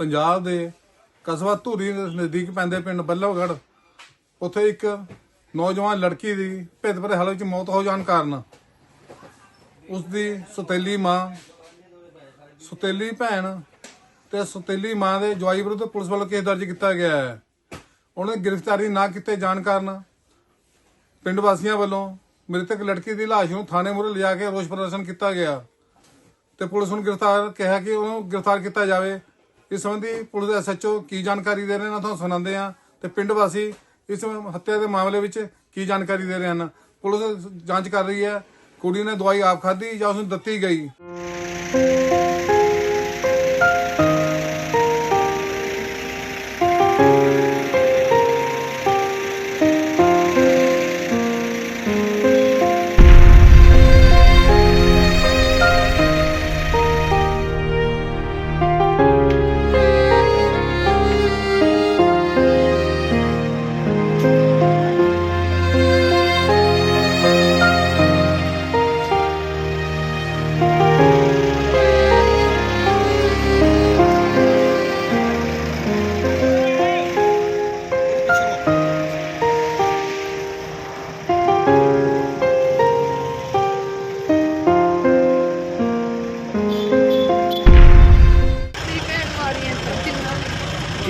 ਪੰਜਾਬ ਦੇ ਕਸਬਾ ਧੂਰੀ ਦੇ ਨਜ਼ਦੀਕ ਪੈਂਦੇ ਪਿੰਡ ਬੱਲਵਗੜ੍ਹ, ਉੱਥੇ ਇੱਕ ਨੌਜਵਾਨ ਲੜਕੀ ਦੀ ਭੇਦ ਭਰੇ ਹਾਲਤ ਵਿੱਚ ਮੌਤ ਹੋ ਜਾਣ ਕਾਰਨ ਉਸ ਦੀ ਸੁਤੇਲੀ ਮਾਂ, ਸੁਤੇਲੀ ਭੈਣ ਤੇ ਸੁਤੇਲੀ ਮਾਂ ਦੇ ਜਵਾਈ ਵਿਰੁੱਧ ਪੁਲਿਸ ਵੱਲੋਂ ਕੇਸ ਦਰਜ ਕੀਤਾ ਗਿਆ ਹੈ। ਉਹਨਾਂ ਦੀ ਗ੍ਰਿਫਤਾਰੀ ਨਾ ਕੀਤੇ ਜਾਣ ਕਾਰਨ ਪਿੰਡ ਵਾਸੀਆਂ ਵੱਲੋਂ ਮ੍ਰਿਤਕ ਲੜਕੀ ਦੀ ਲਾਸ਼ ਨੂੰ ਥਾਣੇ ਮੂਹਰੇ ਲਿਜਾ ਕੇ ਰੋਸ ਪ੍ਰਦਰਸ਼ਨ ਕੀਤਾ ਗਿਆ ਤੇ ਪੁਲਿਸ ਨੂੰ ਗ੍ਰਿਫਤਾਰ ਕਿਹਾ ਕਿ ਉਹਨੂੰ ਗ੍ਰਿਫਤਾਰ ਕੀਤਾ ਜਾਵੇ। ਇਸ ਸੰਬੰਧੀ ਪੁਲਿਸ ਦੇ ਐਸਐਚਓ ਕੀ ਜਾਣਕਾਰੀ ਦੇ ਰਹੇ ਨੇ, ਤੁਹਾਨੂੰ ਸੁਣਾਉਂਦੇ ਆ ਤੇ ਪਿੰਡ ਵਾਸੀ ਇਸ ਹੱਤਿਆ ਦੇ ਮਾਮਲੇ ਵਿੱਚ ਕੀ ਜਾਣਕਾਰੀ ਦੇ ਰਹੇ ਹਨ? ਪੁਲਿਸ ਜਾਂਚ ਕਰ ਰਹੀ ਹੈ। ਕੁੜੀ ਨੇ ਦਵਾਈ ਆਪ ਖਾਧੀ ਜਾਂ ਉਸ ਨੂੰ ਦਿੱਤੀ ਗਈ?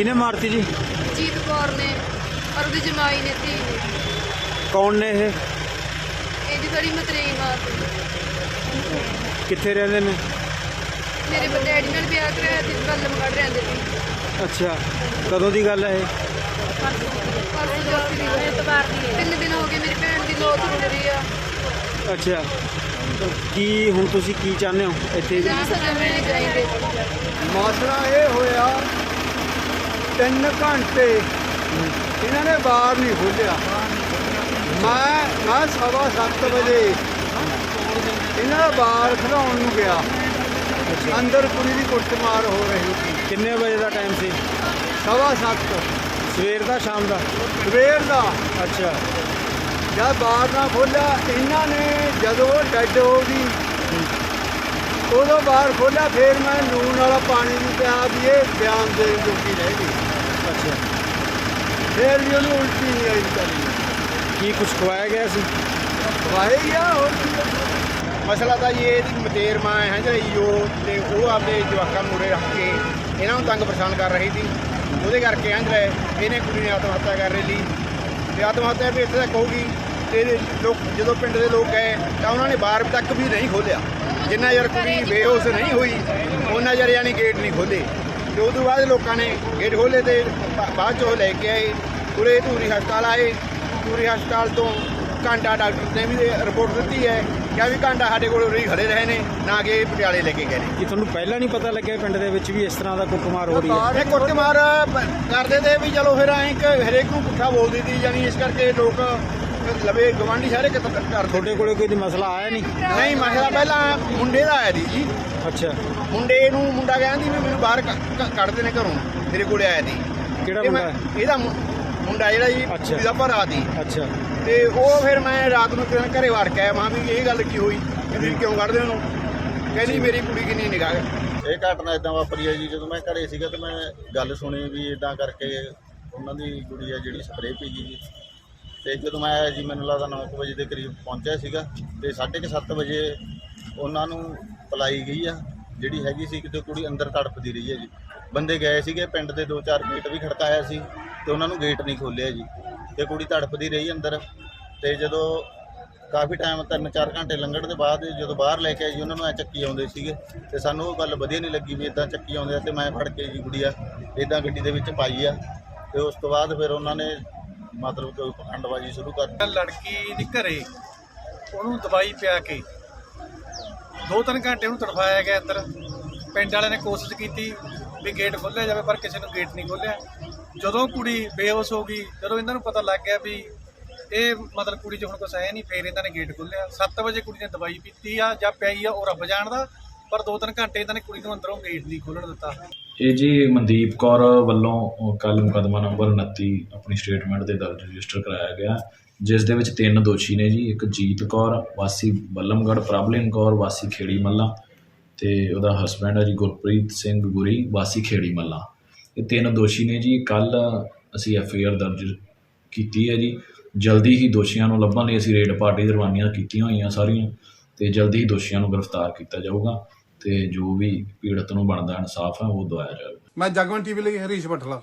ਕਿਹਨੇ ਮਾਰਤੀ ਜੀ? ਜੀਤ ਕੌਰ ਨੇ ਔਰ ਉਹਦੀ ਜਮਾਈ ਨੇ ਧੀ ਨੇ। ਕੌਣ ਨੇ ਇਹ? ਇਹਦੀ ਬੜੀ ਮਤਰੇਈ ਮਾਂ ਸੀ। ਕਿੱਥੇ ਰਹਿੰਦੇ ਨੇ? ਮੇਰੇ ਡੈਡੀ ਨਾਲ ਵਿਆਹ ਕਰਾਇਆ ਤੇ ਬੱਲਮਗੜ ਰਹਿੰਦੇ ਸੀ। ਅੱਛਾ ਕਦੋਂ ਦੀ ਗੱਲ ਹੈ ਇਹ? ਪਰਸੋਂ ਚੌਥੀ ਦੀ ਐਤਵਾਰ ਦੀ ਤਿੰਨ ਦਿਨ ਹੋ ਗਏ ਮੇਰੀ ਭੈਣ ਦੀ ਲੋਥ ਹੋ ਰਹੀ ਆ। ਅੱਛਾ। ਕੀ ਹੁਣ ਤੁਸੀਂ ਕੀ ਚਾਹੁੰਦੇ ਹੋ ਇੱਥੇ? ਜਿਹਨੂੰ ਸਜ਼ਾ ਮਿਲਣੀ ਚਾਹੀਦੀ ਮਸਲਾ ਇਹ ਤਿੰਨ ਘੰਟੇ ਇਹਨਾਂ ਨੇ ਬਾਹਰ ਨਹੀਂ ਖੋਲਿਆ ਮੈਂ ਮੈਂ ਸਵਾ ਸੱਤ ਵਜੇ ਇਹਨਾਂ ਦਾ ਬਾਹਰ ਖੜਾਉਣ ਨੂੰ ਗਿਆ। ਅੰਦਰ ਕੁੜੀ ਦੀ ਕੁੱਟਮਾਰ ਹੋ ਰਹੀ ਸੀ। ਕਿੰਨੇ ਵਜੇ ਦਾ ਟਾਈਮ ਸੀ? ਸਵਾ ਸੱਤ। ਸਵੇਰ ਦਾ ਸ਼ਾਮ ਦਾ? ਸਵੇਰ ਦਾ। ਅੱਛਾ। ਜਦ ਬਾਹਰ ਨਾ ਖੋਲਿਆ ਇਹਨਾਂ ਨੇ ਜਦੋਂ ਡੈਡ ਹੋ ਗਈ। ਉਦੋਂ ਬਾਹਰ ਖੋਲਿਆ ਫਿਰ ਮੈਂ ਲੂਣ ਵਾਲਾ ਪਾਣੀ ਨੂੰ ਪਿਆ ਵੀ ਇਹ ਬਿਆਨ ਦੇਣ ਜੋਗੀ ਰਹਿ ਗਈ ਅੱਛਾ। ਫਿਰ ਵੀ ਉਹਨੂੰ ਉਲਟੀ ਨਹੀਂ ਆਈ ਕਰੀ ਕੀ ਕੁਝ ਖਵਾਇਆ ਗਿਆ ਸੀ? ਵਾਹੇ ਗਿਆ ਹੋਰ ਕੀ ਆ। ਮਸਲਾ ਤਾਂ ਜੀ ਇਹਦੀ ਮਤੇਰ ਮਾਂ ਹੈ ਜਿਹੜੀ ਉਹ ਤੇ ਉਹ ਆਪਦੇ ਜਵਾਕਾਂ ਉਰੇ ਰੱਖ ਕੇ ਇਹਨਾਂ ਨੂੰ ਤੰਗ ਪਰੇਸ਼ਾਨ ਕਰ ਰਹੀ ਸੀ। ਉਹਦੇ ਕਰਕੇ ਹੈ ਜਿਹੜਾ ਇਹਨੇ ਕੁੜੀ ਨੇ ਆਤਮ ਹੱਤਿਆ ਕਰ ਲਈ। ਤੇ ਆਤਮ ਹੱਤਿਆ ਵੀ ਇੱਥੇ ਤੱਕ ਹੋਊਗੀ ਤੇ ਇਹਦੇ ਲੋਕ ਜਦੋਂ ਪਿੰਡ ਦੇ ਲੋਕ ਗਏ ਤਾਂ ਉਹਨਾਂ ਨੇ ਬਾਰ ਤੱਕ ਵੀ ਨਹੀਂ ਖੋਲਿਆ ਜਿੰਨਾ ਚਿਰ ਕੁੜੀ ਬੇਹੋਸ਼ ਨਹੀਂ ਹੋਈ ਉਹਨਾਂ ਚਿਰ ਯਾਨੀ ਗੇਟ ਨਹੀਂ ਖੋਲੇ ਤੇ ਉਦੋਂ ਬਾਅਦ ਲੋਕਾਂ ਨੇ ਗੇਟ ਖੋਲੇ ਤੇ ਬਾਅਦ ਚ ਲੈ ਕੇ ਆਏ। ਉਰੇ ਧੂਰੀ ਹਸਪਤਾਲ ਆਏ। ਧੂਰੀ ਹਸਪਤਾਲ ਤੋਂ ਘੰਟਾ ਡਾਕਟਰ ਨੇ ਵੀ ਰਿਪੋਰਟ ਦਿੱਤੀ ਹੈ ਕਿ ਵੀ ਘੰਟਾ ਸਾਡੇ ਕੋਲ ਉਰੇ ਖੜੇ ਰਹੇ ਨੇ ਨਾ ਕਿ ਪਟਿਆਲੇ ਲੈ ਕੇ ਗਏ ਨੇ। ਕੀ ਤੁਹਾਨੂੰ ਪਹਿਲਾਂ ਨਹੀਂ ਪਤਾ ਲੱਗਿਆ ਪਿੰਡ ਦੇ ਵਿੱਚ ਵੀ ਇਸ ਤਰ੍ਹਾਂ ਦਾ ਕੁੱਟਮਾਰ ਹੋ ਰਹੀ ਹੈ? ਇਹ ਕੁੱਟਮਾਰ ਕਰਦੇ ਤੇ ਵੀ ਚਲੋ ਫਿਰ ਐਂ ਹਰੇਕ ਨੂੰ ਪੁੱਠਾ ਬੋਲ ਦਿੱਤੀ ਯਾਨੀ ਇਸ ਕਰਕੇ ਲੋਕ ਲਵੇ ਗਵਾਂਢੀ ਸਾਰੇ ਕਿਤ ਕਰਦੇ ਤੁਹਾਡੇ ਕੋਲੇ ਕੋਈ ਮਸਲਾ ਆਇਆ ਨਹੀਂ? ਨਹੀਂ ਮਸਲਾ ਪਹਿਲਾਂ ਮੁੰਡੇ ਦਾ ਆਇਆ ਸੀ ਜੀ। ਅੱਛਾ। ਮੁੰਡੇ ਨੂੰ ਮੁੰਡਾ ਕਹਿੰਦੀ ਵੀ ਮੈਨੂੰ ਬਾਹਰ ਕ- ਕੱਢਦੇ ਨੇ ਘਰੋਂ ਮੇਰੇ ਕੋਲੇ ਆਇਆ ਸੀ। ਕਿਹੜਾ ਤੇ ਮੈਂ- ਮੁੰਡਾ? ਇਹਦਾ ਮੁ- ਮੁੰਡਾ ਜਿਹੜਾ ਜੀ ਅੱਛਾ। ਕੁੜੀ ਦਾ ਭਰਾ ਦੀ ਅੱਛਾ। ਤੇ ਉਹ ਫਿਰ ਮੈਂ ਰਾਤ ਨੂੰ ਕਿਰਨ ਘਰੇ ਵੜ ਕੇ ਆਇਆ ਮਾਂ ਵੀ ਇਹ ਗੱਲ ਕੀ ਹੋਈ? ਕਿ ਤੁਸੀਂ ਕਿਉਂ ਕੱਢਦੇ ਉਹਨੂੰ? ਕਹਿੰਦੀ ਮੇਰੀ ਕੁੜੀ ਕਿੰਨੀ ਨਿਗਾਹ ਇਹ ਘਟਨਾ ਇਦਾਂ ਵਾਪਰੀ ਹੈ ਜੀ ਜਦੋਂ ਮੈਂ ਘਰੇ ਸੀਗਾ ਤੇ ਮੈਂ ਗੱਲ ਸੁਣੀ ਵੀ ਇਦਾਂ ਕਰਕੇ ਉਹਨਾਂ ਦੀ ਕੁੜੀ ਹੈ ਜਿਹੜੀ ਸਪਰੇਅ ਪੀ ਗਈ ਜੀ ਤੇ ਜਦੋਂ ਮੈਂ ਆਇਆ ਜੀ, ਮੈਨੂੰ ਲੱਗਦਾ 9 ਵਜੇ ਦੇ ਕਰੀਬ ਪਹੁੰਚਿਆ ਸੀਗਾ ਤੇ 7:30 ਵਜੇ ਉਹਨਾਂ ਨੂੰ ਪਲਾਈ ਗਈ ਆ, ਜਿਹੜੀ ਹੈਗੀ ਸੀ ਕਿਤੇ ਕੁੜੀ ਅੰਦਰ ਤੜਪਦੀ ਰਹੀ ਹੈ ਜੀ। ਬੰਦੇ ਗਏ ਸੀਗੇ, ਪਿੰਡ ਦੇ 2-4 ਗੇਟ ਵੀ ਖੜਕਾਇਆ ਸੀ ਤੇ ਉਹਨਾਂ ਨੂੰ ਗੇਟ ਨਹੀਂ ਖੋਲਿਆ ਜੀ। ਤੇ ਕੁੜੀ ਤੜਪਦੀ ਰਹੀ ਅੰਦਰ ਤੇ ਜਦੋਂ ਕਾਫੀ ਟਾਈਮ ਤਿੰਨ ਚਾਰ ਘੰਟੇ ਲੰਘਣ ਦੇ ਬਾਅਦ ਜਦੋਂ ਬਾਹਰ ਲੈ ਕੇ ਆਏ ਜੀ, ਉਹਨਾਂ ਨੂੰ ਐ ਚੱਕੀ ਆਉਂਦੇ ਸੀਗੇ ਤੇ ਸਾਨੂੰ ਉਹ ਗੱਲ ਵਧੀਆ ਨਹੀਂ ਲੱਗੀ ਵੀ ਇਦਾਂ ਚੱਕੀ ਆਉਂਦੇ ਆ ਤੇ ਮੈਂ ਫੜ ਕੇ ਜੀ ਗੁੜੀਆ ਇਦਾਂ ਗੱਡੀ ਦੇ ਵਿੱਚ ਪਾਈ ਆ ਤੇ ਉਸ ਤੋਂ ਬਾਅਦ ਫਿਰ ਉਹਨਾਂ ਨੇ ਮਤਲਬ ਕੋਈ ਪਖੰਡਬਾਜ਼ੀ ਸ਼ੁਰੂ ਕਰ ਲੜਕੀ ਦੀ ਘਰੇ ਉਹਨੂੰ ਦਵਾਈ ਪਿਆ ਕੇ ਦੋ ਤਿੰਨ ਘੰਟੇ ਉਹਨੂੰ ਤੜਫਾਇਆ ਗਿਆ ਅੰਦਰ ਪਿੰਡ ਵਾਲਿਆਂ ਨੇ ਕੋਸ਼ਿਸ਼ ਕੀਤੀ ਵੀ ਗੇਟ ਖੋਲ੍ਹਿਆ ਜਾਵੇ, ਪਰ ਕਿਸੇ ਨੂੰ ਗੇਟ ਨਹੀਂ ਖੋਲ੍ਹਿਆ। ਜਦੋਂ ਕੁੜੀ ਬੇਹੋਸ਼ ਹੋ ਗਈ, ਜਦੋਂ ਇਹਨਾਂ ਨੂੰ ਪਤਾ ਲੱਗ ਗਿਆ ਵੀ ਇਹ ਮਤਲਬ ਕੁੜੀ 'ਚ ਹੁਣ ਕੁਛ ਹੈ ਨਹੀਂ, ਫੇਰ ਇਹਨਾਂ ਨੇ ਗੇਟ ਖੋਲ੍ਹਿਆ। 7 ਵਜੇ ਕੁੜੀ ਨੇ ਦਵਾਈ ਪੀਤੀ ਆ ਜਾਂ ਪਿਆਈ ਆ, ਉਹ ਰੱਬ ਜਾਣਦਾ, ਪਰ ਦੋ ਤਿੰਨ ਘੰਟੇ ਇਹਨਾਂ ਨੇ ਕੁੜੀ ਨੂੰ ਅੰਦਰੋਂ ਗੇਟ ਨਹੀਂ ਖੋਲ੍ਹਣ ਦਿੱਤਾ। ਇਹ ਜੀ ਮਨਦੀਪ ਕੌਰ ਵੱਲੋਂ ਕੱਲ ਮੁਕਦਮਾ ਨੰਬਰ 29 ਆਪਣੀ ਸਟੇਟਮੈਂਟ ਦੇ ਦਰਜ ਰਜਿਸਟਰ ਕਰਾਇਆ ਗਿਆ। ਜਿਸ ਦੇ ਵਿੱਚ ਤਿੰਨ ਦੋਸ਼ੀ ਨੇ ਜੀ, ਇੱਕ ਜੀਤ ਕੌਰ, ਵਾਸੀ ਬੱਲਮਗੜ੍ਹ ਪ੍ਰਬਲਿਨ ਕੌਰ, ਵਾਸੀ ਖੇੜੀ ਮੱਲਾ ਤੇ ਉਹਦਾ ਹਸਬੰਡ ਹੈ ਜੀ ਗੁਰਪ੍ਰੀਤ ਸਿੰਘ ਗੁਰੀ, ਵਾਸੀ ਖੇੜੀ ਮੱਲਾ। ਇਹ ਤਿੰਨ ਦੋਸ਼ੀ ਨੇ ਜੀ, ਕੱਲ ਅਸੀਂ ਐਫ ਆਈ ਆਰ ਦਰਜ ਕੀਤੀ ਹੈ ਜੀ। ਜਲਦੀ ਹੀ ਦੋਸ਼ੀਆਂ ਨੂੰ ਲੱਭਣ ਲਈ ਅਸੀਂ ਰੇਡ ਪਾਰਟੀ ਦੀ ਰਵਾਨੀਆਂ ਕੀਤੀਆਂ ਹੋਈਆਂ ਸਾਰੀਆਂ ਤੇ ਜਲਦੀ ਹੀ ਦੋਸ਼ੀਆਂ ਨੂੰ ਗ੍ਰਿਫਤਾਰ ਕੀਤਾ ਜਾਊਗਾ। ਤੇ ਜੋ ਵੀ ਪੀੜਤ ਨੂੰ ਬਣਦਾ ਇਨਸਾਫ ਹੈ, ਉਹ ਦਵਾਇਆ ਜਾਵੇ। ਮੈਂ ਜਗਵੰਤ ਟੀਵੀ ਲਈ ਹਰੀਸ਼ ਬਠਲਾ